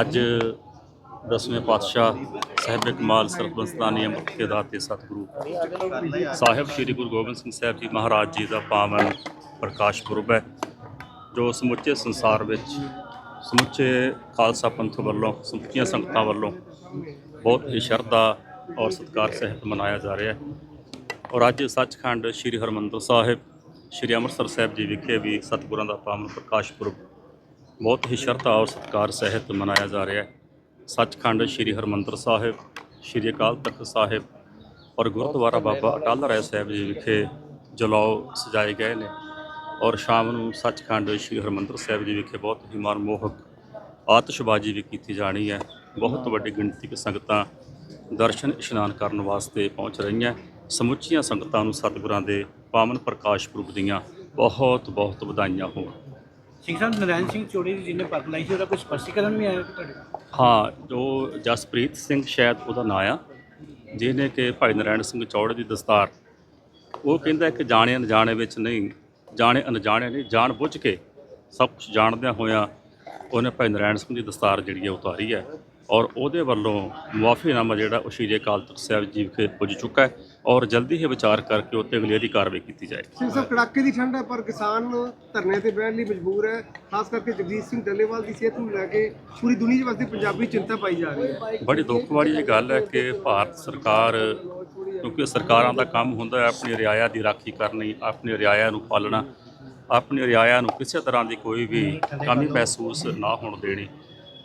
ਅੱਜ ਦਸਵੇਂ ਪਾਤਸ਼ਾਹ ਸਾਹਿਬ ਕਮਾਲ ਸਰਬੰਸਤਾਨੀ ਅੰਮ੍ਰਿਤ ਦਾਤੇ ਸਤਿਗੁਰੂ। ਸਾਹਿਬ ਸ੍ਰੀ ਗੁਰੂ ਗੋਬਿੰਦ ਸਿੰਘ ਸਾਹਿਬ ਜੀ ਮਹਾਰਾਜ ਜੀ ਦਾ ਪਾਵਨ ਪ੍ਰਕਾਸ਼ ਪੁਰਬ ਹੈ, ਜੋ ਸਮੁੱਚੇ ਸੰਸਾਰ ਵਿੱਚ, ਸਮੁੱਚੇ ਖਾਲਸਾ ਪੰਥ ਵੱਲੋਂ, ਸਮੁੱਚੀਆਂ ਸੰਗਤਾਂ ਵੱਲੋਂ ਬਹੁਤ ਹੀ ਸ਼ਰਧਾ ਔਰ ਸਤਿਕਾਰ ਸਹਿਤ ਮਨਾਇਆ ਜਾ ਰਿਹਾ ਹੈ। ਔਰ ਅੱਜ ਸੱਚਖੰਡ ਸ੍ਰੀ ਹਰਮੰਦਰ ਸਾਹਿਬ, ਸ੍ਰੀ ਅੰਮ੍ਰਿਤਸਰ ਸਾਹਿਬ ਜੀ ਵਿਖੇ ਵੀ ਸਤਿਗੁਰਾਂ ਦਾ ਪਾਵਨ ਪ੍ਰਕਾਸ਼ ਪੁਰਬ ਬਹੁਤ ਹੀ ਸ਼ਰਧਾ ਔਰ ਸਤਿਕਾਰ ਸਹਿਤ ਮਨਾਇਆ ਜਾ ਰਿਹਾ ਹੈ। ਸੱਚਖੰਡ ਸ੍ਰੀ ਹਰਮੰਦਰ ਸਾਹਿਬ, ਸ੍ਰੀ ਅਕਾਲ ਤਖਤ ਸਾਹਿਬ ਔਰ ਗੁਰਦੁਆਰਾ ਬਾਬਾ ਅਟਲ ਰਾਏ ਸਾਹਿਬ ਜੀ ਵਿਖੇ ਜਲਾਓ ਸਜਾਏ ਗਏ ਨੇ ਔਰ ਸ਼ਾਮ ਨੂੰ ਸੱਚਖੰਡ ਸ੍ਰੀ ਹਰਮੰਦਰ ਸਾਹਿਬ ਜੀ ਵਿਖੇ ਬਹੁਤ ਹੀ ਮਨਮੋਹਕ ਆਤਿਸ਼ਬਾਜ਼ੀ ਵੀ ਕੀਤੀ ਜਾਣੀ ਹੈ। ਬਹੁਤ ਵੱਡੀ ਗਿਣਤੀ ਵਿੱਚ ਸੰਗਤਾਂ ਦਰਸ਼ਨ ਇਸ਼ਨਾਨ ਕਰਨ ਵਾਸਤੇ ਪਹੁੰਚ ਰਹੀਆਂ ਸਮੁੱਚੀਆਂ ਸੰਗਤਾਂ ਨੂੰ ਸਤਿਗੁਰਾਂ ਦੇ ਪਾਵਨ ਪ੍ਰਕਾਸ਼ ਪੁਰਬ ਦੀਆਂ ਬਹੁਤ ਬਹੁਤ ਵਧਾਈਆਂ ਹੋਣ। ਸਿੰਘ ਸਾਹਿਬ ਨਰਾਇਣ ਸਿੰਘ ਚੋੜੀ ਜੀ ਜਿਹਨੇ ਪੱਗ ਲਾਈ ਸੀ, ਉਹਦਾ ਕੋਈ ਸਪਸ਼ਟੀਕਰਨ ਵੀ ਆਇਆ ਤੁਹਾਡੇ ਹਾਂ, ਜੋ ਜਸਪ੍ਰੀਤ ਸਿੰਘ ਸ਼ਾਇਦ ਉਹਦਾ ਨਾਂ ਆ, ਜਿਹਨੇ ਕਿ ਭਾਈ ਨਰਾਇਣ ਸਿੰਘ ਚੌੜੇ ਦੀ ਦਸਤਾਰ, ਉਹ ਕਹਿੰਦਾ ਕਿ ਜਾਣੇ ਅਣਜਾਣੇ ਵਿੱਚ ਨਹੀਂ, ਜਾਣੇ ਅਣਜਾਣੇ ਨਹੀਂ, ਜਾਣ ਬੁੱਝ ਕੇ ਸਭ ਕੁਝ ਜਾਣਦਿਆਂ ਹੋਇਆਂ ਉਹਨੇ ਭਾਈ ਨਰਾਇਣ ਸਿੰਘ ਦੀ ਦਸਤਾਰ ਜਿਹੜੀ ਹੈ ਉਤਾਰੀ ਹੈ ਔਰ ਉਹਦੇ ਵੱਲੋਂ ਮੁਆਫੀਨਾਮਾ ਜਿਹੜਾ ਉਹ ਸ਼੍ਰੀ ਅਕਾਲ ਤਖਤ ਸਾਹਿਬ ਜੀ ਵਿਖੇ ਪੁੱਜ ਚੁੱਕਾ ਹੈ। ਔਰ ਜਲਦੀ ਹੀ ਵਿਚਾਰ ਕਰਕੇ ਉੱਤੇ ਅਗਲੇਰੀ ਕਾਰਵਾਈ ਕੀਤੀ ਜਾਏ ਸਿੰਘ ਸਾਹਿਬ ਕੜਾਕੇ ਦੀ ਠੰਡ ਹੈ ਪਰ ਕਿਸਾਨ ਧਰਨੇ ਤੇ ਬਹਿਣ ਲਈ ਮਜਬੂਰ ਹੈ। ਖਾਸ ਕਰਕੇ ਜਗਜੀਤ ਸਿੰਘ ਡੱਲੇਵਾਲ ਦੀ ਸਿਹਤ ਨੂੰ ਲੈ ਕੇ ਪੂਰੀ ਦੁਨੀਆ ਵਾਸਤੇ ਪੰਜਾਬੀ ਚਿੰਤਾ ਪਾਈ ਜਾ ਰਹੀ ਹੈ। ਬੜੀ ਦੁੱਖ ਵਾਲੀ ਇਹ ਗੱਲ ਹੈ ਕਿ ਭਾਰਤ ਸਰਕਾਰ ਕਿਉਂਕਿ ਸਰਕਾਰਾਂ ਦਾ ਕੰਮ ਹੁੰਦਾ ਹੈ ਆਪਣੀ ਰਿਆਇਆ ਦੀ ਰਾਖੀ ਕਰਨੀ ਆਪਣੀ ਰਿਆਇਆ ਨੂੰ ਪਾਲਣਾ ਆਪਣੀ ਰਿਆਇਆ ਨੂੰ ਕਿਸੇ ਤਰ੍ਹਾਂ ਦੀ ਕੋਈ ਵੀ ਕਮੀ ਮਹਿਸੂਸ ਨਾ ਹੋਣ ਦੇਣੀ।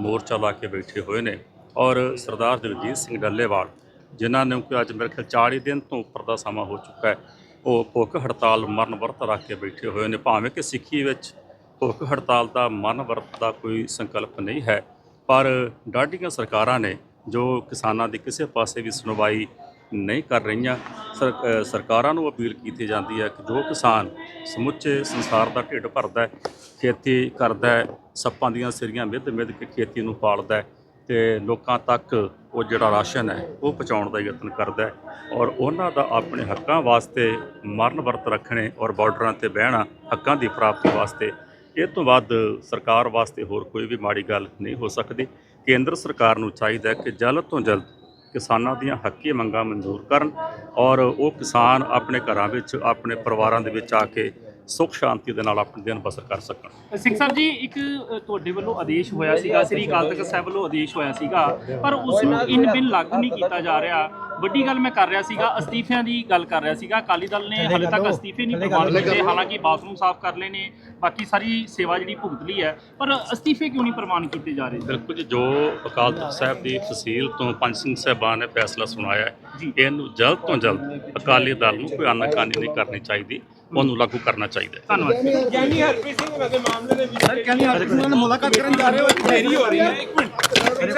ਮੋਰਚਾ ਲਾ ਕੇ ਬੈਠੇ ਹੋਏ ਨੇ। ਔਰ ਸਰਦਾਰ ਦਲਜੀਤ ਸਿੰਘ ਡੱਲੇਵਾਲ, ਜਿਨ੍ਹਾਂ ਨੇ ਕਿ ਅੱਜ ਮੇਰੇ ਖਿਆਲ 40 ਦਿਨ ਤੋਂ ਉੱਪਰ ਦਾ ਸਮਾਂ ਹੋ ਚੁੱਕਾ ਹੈ, ਉਹ ਭੁੱਖ ਹੜਤਾਲ ਮਰਨ ਵਰਤ ਰੱਖ ਕੇ ਬੈਠੇ ਹੋਏ ਨੇ। ਭਾਵੇਂ ਕਿ ਸਿੱਖੀ ਵਿੱਚ ਭੁੱਖ ਹੜਤਾਲ ਦਾ ਮਰਨ ਵਰਤ ਦਾ ਕੋਈ ਸੰਕਲਪ ਨਹੀਂ ਹੈ, ਪਰ ਡਾਢੀਆਂ ਸਰਕਾਰਾਂ ਨੇ ਜੋ ਕਿਸਾਨਾਂ ਦੀ ਕਿਸੇ ਪਾਸੇ ਵੀ ਸੁਣਵਾਈ ਨਹੀਂ ਕਰ ਰਹੀਆਂ। ਸਰਕਾਰਾਂ ਨੂੰ ਅਪੀਲ ਕੀਤੀ ਜਾਂਦੀ ਹੈ ਕਿ ਜੋ ਕਿਸਾਨ ਸਮੁੱਚੇ ਸੰਸਾਰ ਦਾ ਢਿੱਡ ਭਰਦਾ ਹੈ, ਖੇਤੀ ਕਰਦਾ ਹੈ, ਸੱਪਾਂ ਦੀਆਂ ਸਿਰੀਆਂ ਮਿੱਧ ਮਿੱਧ ਕੇ ਖੇਤੀ ਨੂੰ ਪਾਲਦਾ ਹੈ ਤੇ ਲੋਕਾਂ ਤੱਕ ਉਹ ਜਿਹੜਾ ਰਾਸ਼ਨ ਹੈ, ਉਹ ਪਹੁੰਚਾਉਣ ਦਾ ਯਤਨ ਕਰਦਾ ਔਰ ਉਹਨਾਂ ਦਾ ਆਪਣੇ ਹੱਕਾਂ ਵਾਸਤੇ ਮਰਨ ਵਰਤ ਰੱਖਣੇ ਔਰ ਬਾਰਡਰਾਂ ਤੇ ਬਹਿਣਾ ਹੱਕਾਂ ਦੀ ਪ੍ਰਾਪਤੀ ਵਾਸਤੇ, ਇਹ ਤੋਂ ਵੱਧ ਸਰਕਾਰ ਵਾਸਤੇ ਹੋਰ ਕੋਈ ਵੀ ਮਾੜੀ ਗੱਲ ਨਹੀਂ ਹੋ ਸਕਦੀ। ਕੇਂਦਰ ਸਰਕਾਰ ਨੂੰ ਚਾਹੀਦਾ ਹੈ ਕਿ ਜਲਦ ਤੋਂ ਜਲਦ ਕਿਸਾਨਾਂ ਦੀਆਂ ਹੱਕੀ ਮੰਗਾਂ ਮਨਜ਼ੂਰ ਕਰਨ ਔਰ ਉਹ ਕਿਸਾਨ ਆਪਣੇ ਘਰਾਂ ਵਿੱਚ ਆਪਣੇ ਪਰਿਵਾਰਾਂ ਦੇ ਵਿੱਚ ਆ ਕੇ ਸੁੱਖ ਸ਼ਾਂਤੀ ਦੇ ਨਾਲ ਆਪਣੇ ਦਿਨ ਬਸਰ ਕਰ ਸਕਣ। ਸਿੰਘ ਸਾਹਿਬ ਜੀ ਇੱਕ ਤੁਹਾਡੇ ਵੱਲੋਂ ਆਦੇਸ਼ ਹੋਇਆ ਸੀਗਾ ਸ੍ਰੀ ਅਕਾਲ ਤਖਤ ਸਾਹਿਬ ਵੱਲੋਂ ਆਦੇਸ਼ ਹੋਇਆ ਸੀਗਾ ਪਰ ਉਸ ਨੂੰ ਇਨ ਬਿਨ ਲਾਗੂ ਨਹੀਂ ਕੀਤਾ ਜਾ ਰਿਹਾ। ਵੱਡੀ ਗੱਲ ਮੈਂ ਕਰ ਰਿਹਾ ਸੀਗਾ ਅਸਤੀਫਿਆਂ ਦੀ ਗੱਲ ਕਰ ਰਿਹਾ ਸੀਗਾ। ਅਕਾਲੀ ਦਲ ਨੇ ਹਾਲੇ ਤੱਕ ਅਸਤੀਫੇ ਨਹੀਂ ਪ੍ਰਵਾਨ ਕੀਤੇ। ਹਾਲਾਂਕਿ ਬਾਥਰੂਮ ਸਾਫ਼ ਕਰ ਲਏ ਨੇ ਬਾਕੀ ਸਾਰੀ ਸੇਵਾ ਜਿਹੜੀ ਭੁਗਤ ਲਈ ਹੈ। ਪਰ ਅਸਤੀਫੇ ਕਿਉਂ ਨਹੀਂ ਪ੍ਰਵਾਨ ਕੀਤੇ ਜਾ ਰਹੇ? ਬਿਲਕੁਲ ਜੀ ਜੋ ਅਕਾਲ ਤਖਤ ਸਾਹਿਬ ਦੀ ਤਹਿਸੀਲ ਤੋਂ ਪੰਜ ਸਿੰਘ ਸਾਹਿਬਾਨ ਨੇ ਫੈਸਲਾ ਸੁਣਾਇਆ। ਇਹਨੂੰ ਜਲਦ ਤੋਂ ਜਲਦ ਅਕਾਲੀ ਦਲ ਨੂੰ ਕੋਈ ਆਨਾਕਾਨੀ ਨਹੀਂ ਕਰਨੀ ਚਾਹੀਦੀ ਉਹਨੂੰ ਲਾਗੂ ਕਰਨਾ ਚਾਹੀਦਾ ਹੈ। ਧੰਨਵਾਦ। ਗਿਆਨੀ ਹਰਪ੍ਰੀਤ ਸਿੰਘ ਦੇ ਮਾਮਲੇ ਦੇ ਵਿੱਚ ਸਰ ਗਿਆਨੀ ਹਰਪ੍ਰੀਤ ਸਿੰਘ ਨਾਲ ਮੁਲਾਕਾਤ ਕਰਨ ਜਾ ਰਹੇ ਹੋ? ਦੇਰੀ ਹੋ ਰਹੀ ਹੈ। ਇੱਕ ਮਿੰਟ।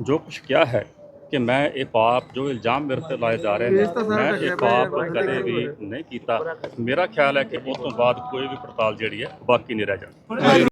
ਜੋ ਕੁਛ ਕਿਹਾ ਹੈ ਕਿ ਮੈਂ ਇਹ ਪਾਪ ਜੋ ਇਲਜ਼ਾਮ ਮੇਰੇ ਤੇ ਲਾਏ ਜਾ ਰਹੇ ਨੇ ਮੈਂ ਇਹ ਪਾਪ ਕਦੇ ਵੀ ਨਹੀਂ ਕੀਤਾ। ਮੇਰਾ ਖਿਆਲ ਹੈ ਕਿ ਉਸ ਤੋਂ ਬਾਅਦ ਕੋਈ ਵੀ ਪੜਤਾਲ ਜਿਹੜੀ ਹੈ ਬਾਕੀ ਨਹੀਂ ਰਹਿ ਜਾਣੀ।